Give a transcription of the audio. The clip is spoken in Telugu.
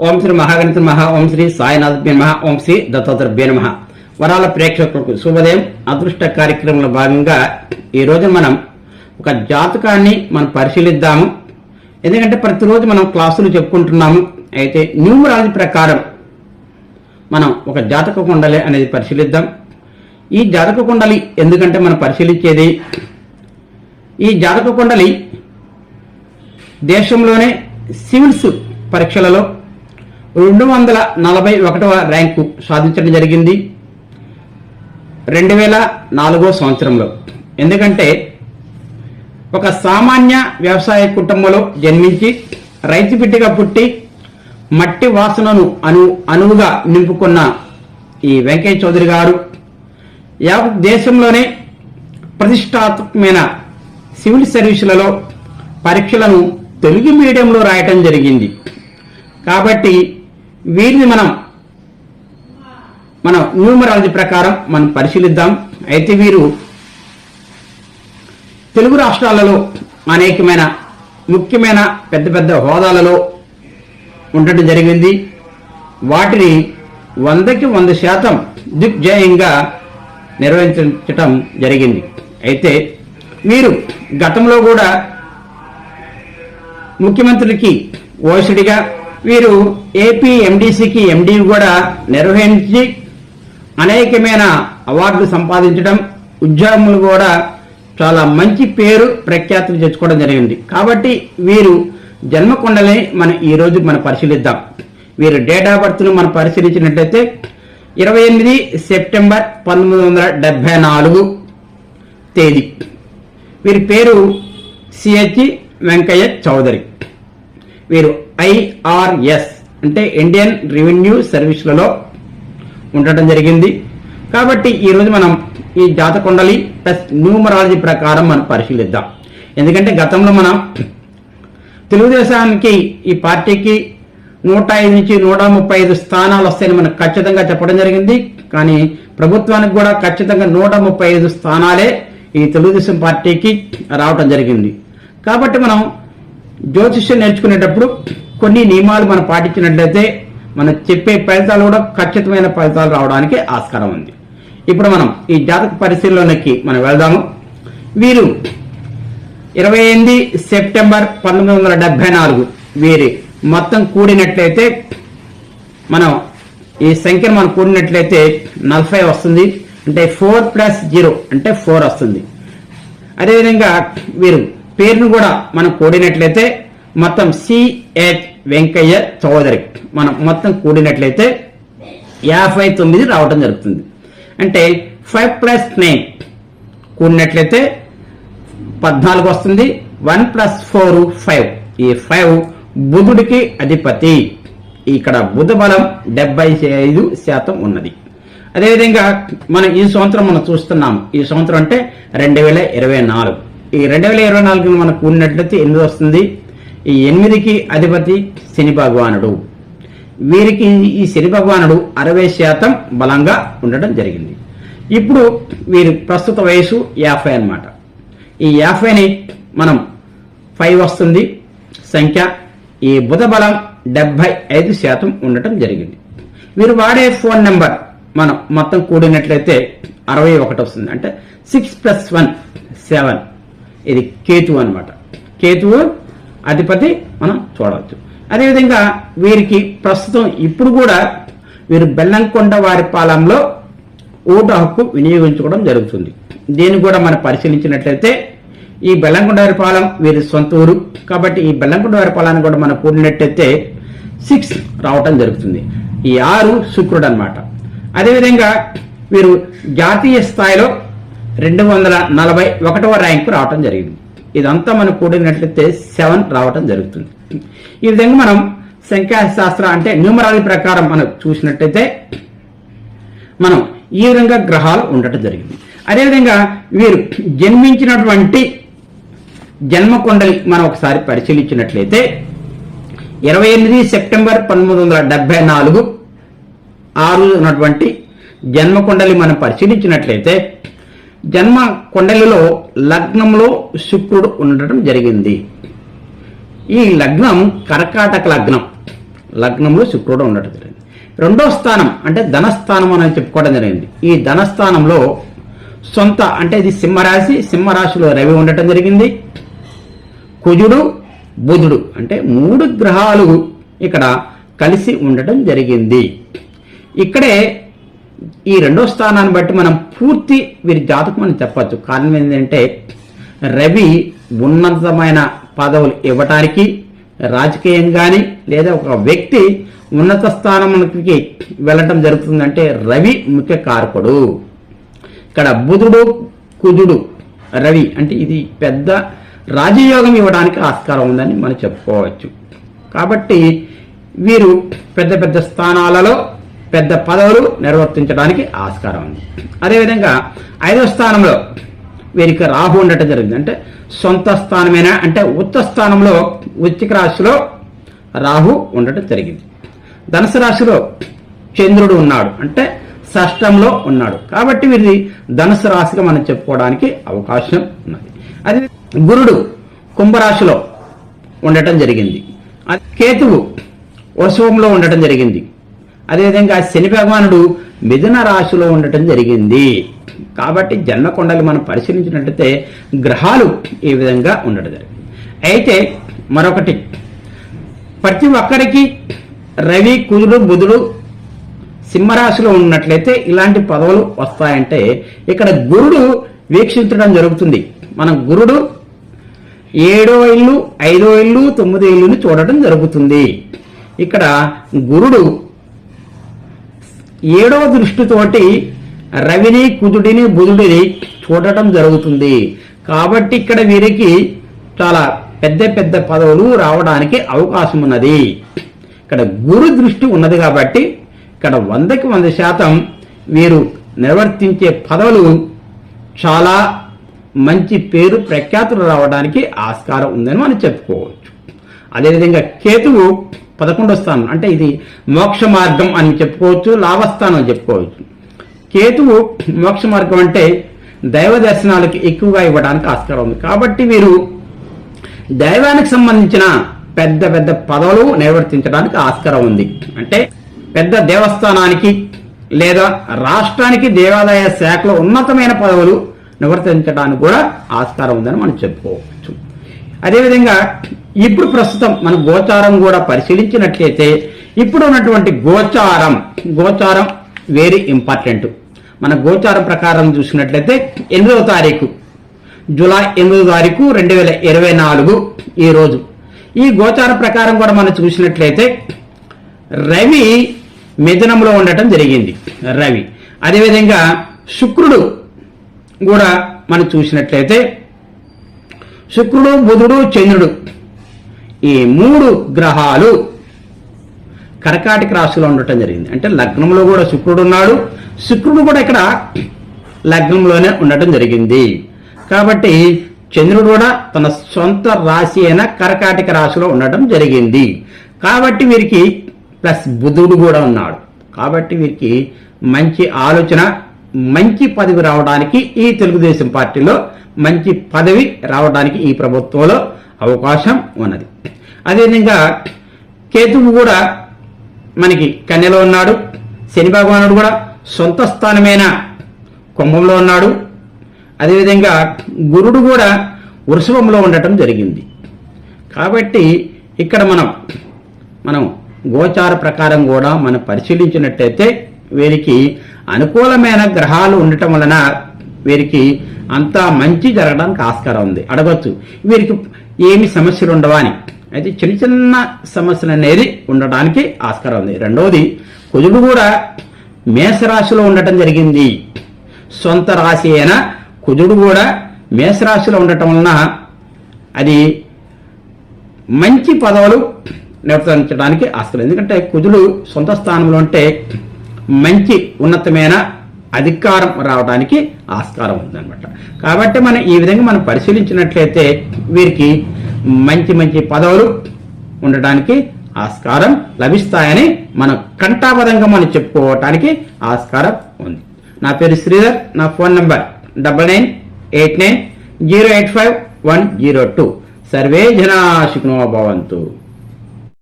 ఓం శ్రీ మహాగణిత మహా ఓం శ్రీ సాయినాథ్ మహ ఓం శ్రీ దత్తాత్రేయ నమః. వరాల ప్రేక్షకులకు శుభోదయం. అదృష్ట కార్యక్రమంలో భాగంగా ఈ రోజు మనం ఒక జాతకాన్ని మనం పరిశీలిద్దాము. ఎందుకంటే ప్రతిరోజు మనం క్లాసులు చెప్పుకుంటున్నాము. అయితే న్యూమరాలజీ ప్రకారం మనం ఒక జాతక కుండలి అనేది పరిశీలిద్దాం. ఈ జాతక కుండలి ఎందుకంటే మనం పరిశీలించేది? ఈ జాతక కుండలి దేశంలోనే సివిల్స్ పరీక్షలలో రెండు వందల నలభై ఒకటవ ర్యాంకు సాధించడం జరిగింది. రెండు వేల నాలుగో సంవత్సరంలో. ఎందుకంటే ఒక సామాన్య వ్యవసాయ కుటుంబంలో జన్మించి రైతు బిడ్డగా పుట్టి మట్టి వాసనను అను అనువుగా నింపుకున్న ఈ వెంకయ్య చౌదరి గారు యావత్ దేశంలోనే ప్రతిష్టాత్మకమైన సివిల్ సర్వీసులలో పరీక్షలను తెలుగు మీడియంలో రాయటం జరిగింది. కాబట్టి వీరిని మనం మన న్యూమరాలజీ ప్రకారం మనం పరిశీలిద్దాం. అయితే వీరు తెలుగు రాష్ట్రాలలో అనేకమైన ముఖ్యమైన పెద్ద పెద్ద హోదాలలో ఉండటం జరిగింది. వాటిని వందకి వంద శాతం దిగ్జయంగా నిర్వహించటం జరిగింది. అయితే వీరు గతంలో కూడా ముఖ్యమంత్రికి ఓసడిగా వీరు ఏపీ ఎండిసికి ఎండి కూడా నిర్వహించి అనేకమైన అవార్డులు సంపాదించడం ఉద్యోగములు కూడా చాలా మంచి పేరు ప్రఖ్యాతులు తెచ్చుకోవడం జరిగింది. కాబట్టి వీరు జన్మకొండలని మనం ఈ మనం పరిశీలిద్దాం. వీరు డేట్ ఆఫ్ బర్త్ను మనం పరిశీలించినట్లయితే ఇరవై ఎనిమిది సెప్టెంబర్ పంతొమ్మిది వందల డెబ్బై నాలుగు తేదీ. వీరి పేరు సిహెచ్ వెంకయ్య చౌదరి. వీరు ఐఆర్ఎస్ అంటే ఇండియన్ రెవెన్యూ సర్వీసులలో ఉండటం జరిగింది. కాబట్టి ఈరోజు మనం ఈ జాతకొండలి ప్లస్ న్యూమరాలజీ ప్రకారం మనం పరిశీలిద్దాం. ఎందుకంటే గతంలో మనం తెలుగుదేశానికి ఈ పార్టీకి నూట ఐదు నుంచి నూట ముప్పై ఐదు స్థానాలు వస్తాయని మనం ఖచ్చితంగా చెప్పడం జరిగింది. కానీ ప్రభుత్వానికి కూడా ఖచ్చితంగా నూట ముప్పై ఐదు స్థానాలే ఈ తెలుగుదేశం పార్టీకి రావటం జరిగింది. కాబట్టి మనం జ్యోతిష్యం నేర్చుకునేటప్పుడు కొన్ని నియమాలు మనం పాటించినట్లయితే మనం చెప్పే ఫలితాలు కూడా ఖచ్చితమైన ఫలితాలు రావడానికి ఆస్కారం ఉంది. ఇప్పుడు మనం ఈ జాతక పరిశీలనకి మనం వెళ్దాము. వీరు ఇరవై ఎనిమిది సెప్టెంబర్ పంతొమ్మిది వందల డెబ్బై నాలుగు వీరి మొత్తం కూడినట్లయితే మనం ఈ సంఖ్యను మనం కూడినట్లయితే నలభై వస్తుంది. అంటే ఫోర్ ప్లస్ జీరో అంటే ఫోర్ వస్తుంది. అదేవిధంగా వీరు పేరును కూడా మనం కూడినట్లయితే మొత్తం సిహెచ్ వెంకయ్య చౌదరి మనం మొత్తం కూడినట్లయితే యాభై తొమ్మిది రావడం జరుగుతుంది. అంటే ఫైవ్ ప్లస్ నైన్ కూడినట్లయితే పద్నాలుగు వస్తుంది. వన్ ప్లస్ ఫోర్ ఫైవ్ ఈ ఫైవ్ బుధుడికి అధిపతి. ఇక్కడ బుధ బలం డెబ్బై ఐదు శాతం ఉన్నది. అదేవిధంగా మనం ఈ సంవత్సరం మనం చూస్తున్నాము. ఈ సంవత్సరం అంటే రెండు వేల ఇరవై నాలుగు. ఈ రెండు వేల ఇరవై నాలుగు మనం కూడినట్లయితే ఎనిమిది వస్తుంది. ఈ ఎనిమిదికి అధిపతి శని భగవానుడు. వీరికి ఈ శని భగవానుడు అరవై శాతం బలంగా ఉండడం జరిగింది. ఇప్పుడు వీరి ప్రస్తుత వయసు యాభై అన్నమాట. ఈ యాభైని మనం ఫైవ్ వస్తుంది. సంఖ్య ఈ బుధ బలం డెబ్బై ఐదు శాతం ఉండటం జరిగింది. వీరు వాడే ఫోన్ నెంబర్ మనం మొత్తం కూడినట్లయితే అరవై ఒకటి వస్తుంది. అంటే సిక్స్ ప్లస్ వన్ సెవెన్. ఇది కేతువు అన్నమాట. కేతువు అధిపతి మనం చూడవచ్చు. అదేవిధంగా వీరికి ప్రస్తుతం ఇప్పుడు కూడా వీరు బెల్లంకొండ వారి పాలెంలో ఓటు హక్కు వినియోగించుకోవడం జరుగుతుంది. దీన్ని కూడా మనం పరిశీలించినట్లయితే ఈ బెల్లంకొండవారి పాలెం వీరి సొంత ఊరు. కాబట్టి ఈ బెల్లంకొండవారి పాలాన్ని కూడా మనం కూడినట్టయితే సిక్స్ రావటం జరుగుతుంది. ఈ ఆరు శుక్రుడు అనమాట అదేవిధంగా వీరు జాతీయ స్థాయిలో రెండు వందల నలభై ఒకటవ ర్యాంకు రావటం జరిగింది. ఇదంతా మనం కూడినట్లయితే సెవెన్ రావటం జరుగుతుంది. ఈ విధంగా మనం సంఖ్యాశాస్త్ర అంటే న్యూమరాలజీ ప్రకారం మనం చూసినట్టయితే మనం ఈ విధంగా గ్రహాలు ఉండటం జరిగింది. అదేవిధంగా వీరు జన్మించినటువంటి జన్మకొండలి మనం ఒకసారి పరిశీలించినట్లయితే ఇరవై ఎనిమిది సెప్టెంబర్ పంతొమ్మిది వందల డెబ్బై నాలుగు ఆరు ఉన్నటువంటి జన్మకొండలి మనం పరిశీలించినట్లయితే జన్మ కొండలిలో లగ్నంలో శుక్రుడు ఉండటం జరిగింది. ఈ లగ్నం కర్కాటక లగ్నం. లగ్నంలో శుక్రుడు ఉండటం జరిగింది. రెండో స్థానం అంటే ధనస్థానం అని చెప్పుకోవడం జరిగింది. ఈ ధనస్థానంలో సొంత అంటే ఇది సింహరాశి సింహరాశిలో రవి ఉండటం జరిగింది. కుజుడు బుధుడు అంటే మూడు గ్రహాలు ఇక్కడ కలిసి ఉండటం జరిగింది. ఇక్కడే ఈ రెండో స్థానాన్ని బట్టి మనం పూర్తి వీరి జాతకం అని చెప్పచ్చు. కారణం ఏంటంటే రవి ఉన్నతమైన పదవులు ఇవ్వటానికి రాజకీయం కానీ లేదా ఒక వ్యక్తి ఉన్నత స్థానంకి వెళ్ళటం జరుగుతుందంటే రవి ముఖ్య కారకుడు. ఇక్కడ బుధుడు కుజుడు రవి అంటే ఇది పెద్ద రాజయోగం ఇవ్వడానికి ఆస్కారం ఉందని మనం చెప్పుకోవచ్చు. కాబట్టి వీరు పెద్ద పెద్ద స్థానాలలో పెద్ద పదవులు నిర్వర్తించడానికి ఆస్కారం ఉంది. అదేవిధంగా ఐదవ స్థానంలో వీరికి రాహు ఉండటం జరిగింది. అంటే సొంత స్థానమేనా? అంటే ఉత్త స్థానంలో వృత్తిక రాశిలో రాహు ఉండటం జరిగింది. ధనుసు రాశిలో చంద్రుడు ఉన్నాడు. అంటే షష్టంలో ఉన్నాడు. కాబట్టి వీరిది ధనుసు రాశిగా మనం చెప్పుకోవడానికి అవకాశం ఉన్నది. అది గురుడు కుంభరాశిలో ఉండటం జరిగింది. అది కేతువు వృషభంలో ఉండటం జరిగింది. అదేవిధంగా శని భగవానుడు మిథున రాశిలో ఉండటం జరిగింది. కాబట్టి జన్మకొండలు మనం పరిశీలించినట్లయితే గ్రహాలు ఈ విధంగా ఉండటం జరిగింది. అయితే మరొకటి ప్రతి ఒక్కరికి రవి కుజుడు బుధుడు సింహరాశిలో ఉన్నట్లయితే ఇలాంటి పదవులు వస్తాయంటే ఇక్కడ గురుడు వీక్షించడం జరుగుతుంది. మన గురుడు ఏడో ఇల్లు ఐదో ఇల్లు తొమ్మిదో ఇల్లుని చూడటం జరుగుతుంది. ఇక్కడ గురుడు ఏడవ దృష్టితోటి రవిని కుజుడిని బుధుడిని చూడటం జరుగుతుంది. కాబట్టి ఇక్కడ వీరికి చాలా పెద్ద పెద్ద పదవులు రావడానికి అవకాశం ఉన్నది ఇక్కడ గురు దృష్టి ఉన్నది కాబట్టి ఇక్కడ వందకి వంద శాతం వీరు నిర్వర్తించే పదవులు చాలా మంచి పేరు ప్రఖ్యాతులు రావడానికి ఆస్కారం ఉందని మనం చెప్పుకోవచ్చు. అదేవిధంగా కేతువు పదకొండో స్థానం అంటే ఇది మోక్ష మార్గం అని చెప్పుకోవచ్చు లాభస్థానం అని చెప్పుకోవచ్చు. కేతువు మోక్ష మార్గం అంటే దైవ దర్శనాలకి ఎక్కువగా ఇవ్వడానికి ఆస్కారం ఉంది. కాబట్టి వీరు దైవానికి సంబంధించిన పెద్ద పెద్ద పదవులు నిర్వర్తించడానికి ఆస్కారం ఉంది. అంటే పెద్ద దేవస్థానానికి లేదా రాష్ట్రానికి దేవాదాయ శాఖలో ఉన్నతమైన పదవులు నివర్తించడానికి కూడా ఆస్కారం ఉందని మనం చెప్పుకోవచ్చు. అదేవిధంగా ఇప్పుడు ప్రస్తుతం మన గోచారం కూడా పరిశీలించినట్లయితే ఇప్పుడు ఉన్నటువంటి గోచారం గోచారం వెరీ ఇంపార్టెంట్ మన గోచారం ప్రకారం చూసినట్లయితే ఎనిమిదవ తారీఖు జూలై ఎనిమిదో తారీఖు రెండు వేల ఇరవై నాలుగు ఈరోజు ఈ గోచార ప్రకారం కూడా మనం చూసినట్లయితే రవి మిథునంలో ఉండటం జరిగింది రవి. అదేవిధంగా శుక్రుడు కూడా మనం చూసినట్లయితే శుక్రుడు బుధుడు చంద్రుడు. ఈ మూడు గ్రహాలు కర్కాటక రాశిలో ఉండటం జరిగింది. అంటే లగ్నంలో కూడా శుక్రుడు ఉన్నాడు. శుక్రుడు కూడా ఇక్కడ లగ్నంలోనే ఉండటం జరిగింది. కాబట్టి చంద్రుడు కూడా తన సొంత రాశి అయిన కర్కాటక రాశిలో ఉండటం జరిగింది. కాబట్టి వీరికి ప్లస్ బుధుడు కూడా ఉన్నాడు. కాబట్టి వీరికి మంచి ఆలోచన మంచి పదవి రావడానికి ఈ తెలుగుదేశం పార్టీలో మంచి పదవి రావడానికి ఈ ప్రభుత్వంలో అవకాశం ఉన్నది. అదేవిధంగా కేతువు కూడా మనకి కన్యలో ఉన్నాడు శని భగవానుడు కూడా సొంత స్థానమైన కుంభంలో ఉన్నాడు. అదేవిధంగా గురుడు కూడా వృషభంలో ఉండటం జరిగింది. కాబట్టి ఇక్కడ మనం మనం గోచార ప్రకారం కూడా మనం పరిశీలించినట్టయితే వీరికి అనుకూలమైన గ్రహాలు ఉండటం వలన వీరికి అంతా మంచి జరగడానికి ఆస్కారం ఉంది. అడగచ్చు. వీరికి ఏమి సమస్యలు ఉండవా అని. అయితే చిన్న చిన్న సమస్యలు అనేది ఉండడానికి ఆస్కారం ఉంది. రెండవది కుజుడు కూడా మేషరాశిలో ఉండటం జరిగింది. సొంత రాశి అయిన కుజుడు కూడా మేషరాశిలో ఉండటం వలన అది మంచి పదవులు నిర్వర్తించడానికి ఆస్కారం ఎందుకంటే కుజుడు సొంత స్థానంలో ఉంటే మంచి ఉన్నతమైన అధికారం రావడానికి ఆస్కారం ఉందన్నమాట. కాబట్టి మనం ఈ విధంగా మనం పరిశీలించినట్లయితే వీరికి మంచి మంచి పదవులు ఉండటానికి ఆస్కారం లభిస్తాయని మనం కంఠాపదంగా మనం చెప్పుకోవటానికి ఆస్కారం ఉంది. నా పేరు శ్రీధర్ నా phone number double nine eight nine zero eight five one zero two. Survey జనా భవంతు.